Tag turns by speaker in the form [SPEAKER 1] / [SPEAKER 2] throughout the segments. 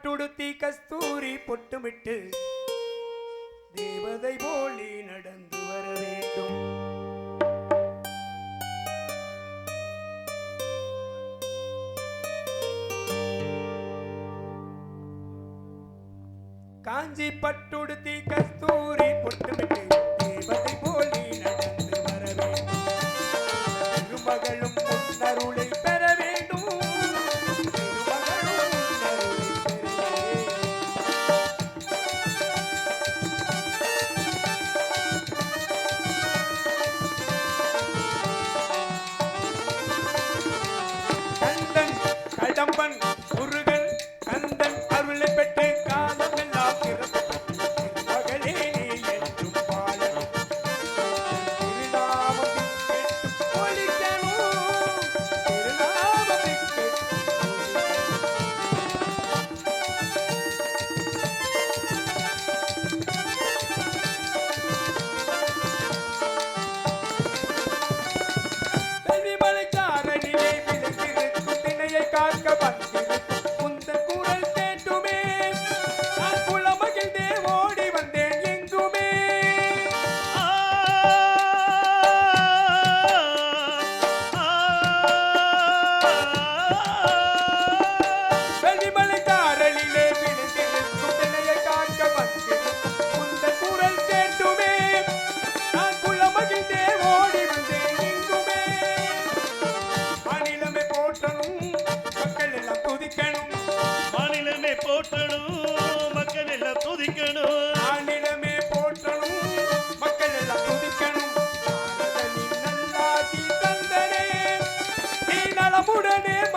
[SPEAKER 1] கட்டுடுத்தி கஸ்தூரி பொட்டுமிட்டு தேவதை போலி நடந்து வர வேண்டும் காஞ்சி பட்டுடுத்தி கஸ்தூரி பொட்டுமிட்டு தேவதை போலி நடந்து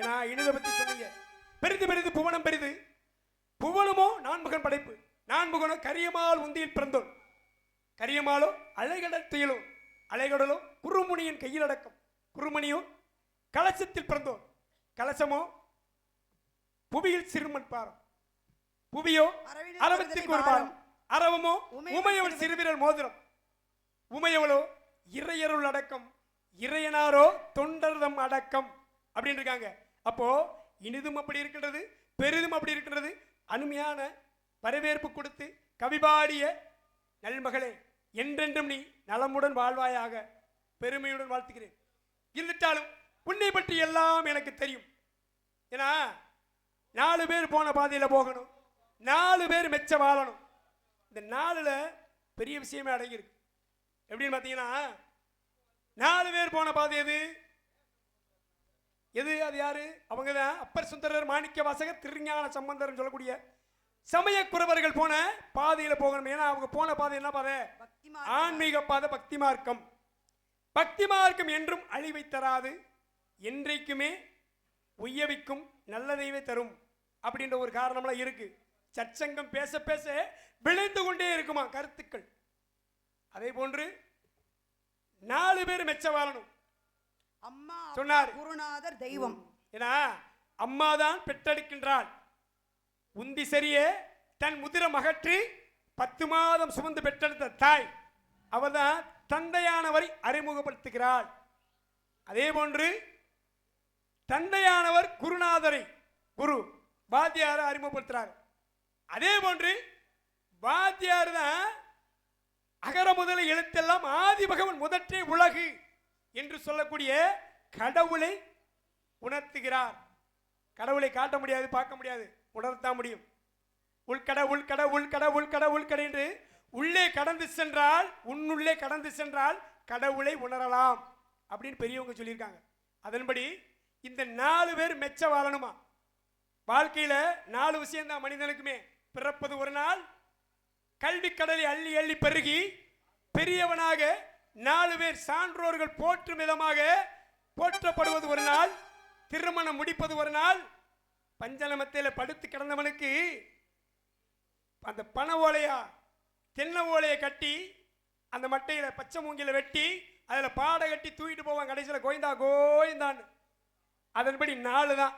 [SPEAKER 1] ஏன்னா இனிதை பத்தி சொன்னீங்க பெரிது பெரிது புவனம் பெரிது புவனமோ நான்முகன் படைப்பு நான்முகனோ கரியமால் உந்தியில் பிறந்தோம் கரியமாலோ அலைகடல் அலைகடத்திலோ அலைகடலோ குருமுனியின் கையில் அடக்கம் குருமணியோ கலசத்தில் பிறந்தோன் கலசமோ புவியில் சிறுமன் பாரம் புவியோ அரவத்திற்கு ஒரு பாரம் அரவமோ உமையவள் சிறுவிரல் மோதிரம் உமையவளோ இறையருள் அடக்கம் இறையனாரோ தொண்டர்தம் அடக்கம் அப்படின்னு இருக்காங்க அப்போது இனிதும் அப்படி இருக்கின்றது பெரிதும் அப்படி இருக்கின்றது அனுமையான வரவேற்பு கொடுத்து கவிபாடிய நல்மகளே என்றென்றும் நீ நலமுடன் வாழ்வாயாக பெருமையுடன் வாழ்த்துகிறேன் இருந்துட்டாலும் உன்னை பற்றி எல்லாம் எனக்கு தெரியும் ஏன்னா நாலு பேர் போன பாதையில் போகணும் நாலு பேர் மெச்ச வாழணும் இந்த நாளில் பெரிய விஷயமே அடங்கியிருக்கு எப்படின்னு பார்த்தீங்கன்னா நாலு பேர் போன பாதை எது எது அது யார் அவங்க தான் அப்பர் சுந்தரர் மாணிக்க வாசகர் திருஞான சம்பந்தர் சொல்லக்கூடிய குறவர்கள் போன பாதையில் போகணும் ஏன்னா அவங்க போன பாதை என்ன பாதை ஆன்மீக பாதை பக்தி மார்க்கம் பக்தி மார்க்கம் என்றும் அழிவை தராது என்றைக்குமே உய்யவிக்கும் நல்லதைவே தரும் அப்படின்ற ஒரு காரணம்லாம் இருக்கு சச்சங்கம் பேச பேச விளைந்து கொண்டே இருக்குமா கருத்துக்கள் அதே போன்று நாலு பேர் மெச்ச வாழணும் அம்மா சொன்னார் குருநாதர் தெய்வம் ஏன்னா அம்மா தான் பெற்றெடுக்கின்றாள் உந்தி சரியே தன் முதிரம் அகற்றி பத்து மாதம் சுமந்து பெற்றெடுத்த தாய் அவர் தான் தந்தையானவரை அறிமுகப்படுத்துகிறாள் அதே போன்று தந்தையானவர் குருநாதரை குரு வாத்தியாரை அறிமுகப்படுத்துகிறார் அதே போன்று வாத்தியார் தான் அகர முதலை எழுத்தெல்லாம் ஆதி பகவன் முதற்றே உலகு என்று சொல்லக்கூடிய கடவுளை உணர்த்துகிறார் கடவுளை காட்ட முடியாது பார்க்க முடியாது உணர்த்தா முடியும் உள்கட உள்கட உள்கட உள்கட உள்கட என்று உள்ளே கடந்து சென்றால் உன்னுள்ளே கடந்து சென்றால் கடவுளை உணரலாம் அப்படின்னு பெரியவங்க சொல்லியிருக்காங்க அதன்படி இந்த நாலு பேர் மெச்ச வாழணுமா வாழ்க்கையில் நாலு விஷயம்தான் மனிதனுக்குமே பிறப்பது ஒரு நாள் கல்வி கடலை அள்ளி அள்ளி பெருகி பெரியவனாக நாலு பேர் சான்றோர்கள் போற்றும் விதமாக போற்றப்படுவது ஒரு நாள் திருமணம் முடிப்பது ஒரு நாள் பஞ்சலமத்தில் படுத்து கிடந்தவனுக்கு அந்த பண ஓலையா தென்ன ஓலையை கட்டி அந்த மட்டையில் பச்சை மூங்கில வெட்டி அதில் பாடை கட்டி தூக்கிட்டு போவான் கடைசியில் கோயந்தா கோயந்தான் அதன்படி நாலு தான்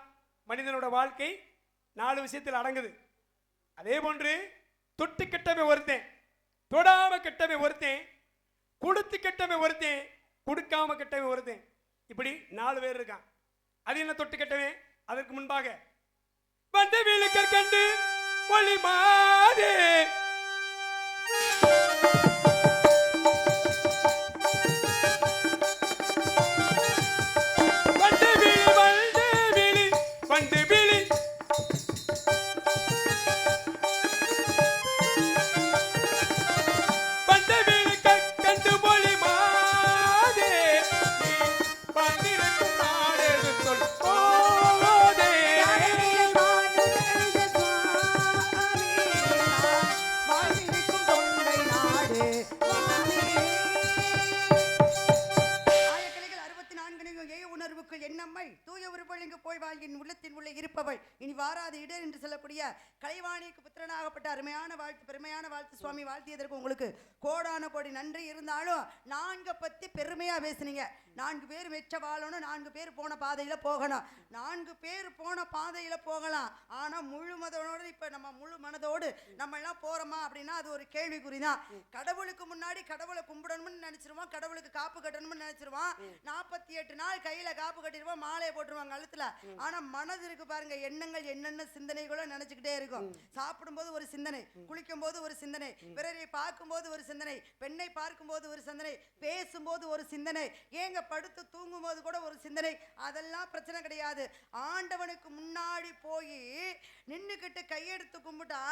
[SPEAKER 1] மனிதனோட வாழ்க்கை நாலு விஷயத்தில் அடங்குது அதே போன்று தொட்டு கிட்டமே ஒருத்தேன் தொடாம கிட்டமே ஒருத்தேன் கொடுத்து கெட்டவன் ஒருத்தன் கொடுக்காம கெட்டவன் ஒருத்தன் இப்படி நாலு பேர் இருக்கான் அது என்ன தொட்டு கெட்டவன் அதற்கு முன்பாக வந்த வீலுக்கற்கண்டு ஒளி மாதே ஏழையோ ஏ உணர்வுக்குள் என்னம்மை தூய இங்கு போய்வாள் என் உள்ளத்தின் உள்ள இருப்பவள் இனி வாராத இடர் என்று சொல்லக்கூடிய கலைவாணிக்கு புத்திரனாகப்பட்ட அருமையான வாழ்த்து பெருமையான வாழ்த்து சுவாமி வாழ்த்தியதற்கு உங்களுக்கு கோடான கோடி நன்றி இருந்தாலும் நான்கை பற்றி பெருமையாக பேசுனீங்க நான்கு பேர் மெச்ச வாழணும் நான்கு பேர் போன பாதையில் போகணும் நான்கு பேர் போன பாதையில் போகலாம் ஆனால் முழு மதனோடு இப்போ நம்ம முழு மனதோடு நம்ம எல்லாம் போகிறோமா அப்படின்னா அது ஒரு கேள்விக்குறி தான் கடவுளுக்கு முன்னாடி கடவுளை கும்பிடணும்னு நினச்சிருவோம் கடவுளுக்கு காப்பு கட்டணும்னு நினைச்சிருவான் நாற்பத்தி எட்டு நாள் கையில காப்பு கட்டிருவோம் மாலையை போட்டுருவாங்க அழுத்துல ஆனா மனது இருக்கு பாருங்க எண்ணங்கள் என்னென்ன சிந்தனைகளும் நினைச்சுக்கிட்டே இருக்கும் சாப்பிடும்போது ஒரு சிந்தனை குளிக்கும் போது ஒரு சிந்தனை பிறரை பார்க்கும்போது ஒரு சிந்தனை பெண்ணை பார்க்கும்போது ஒரு சிந்தனை பேசும்போது ஒரு சிந்தனை ஏங்க படுத்து தூங்கும் போது கூட ஒரு சிந்தனை அதெல்லாம் பிரச்சனை கிடையாது ஆண்டவனுக்கு முன்னாடி போய் நின்றுக்கிட்டு கையெடுத்து கும்பிட்டா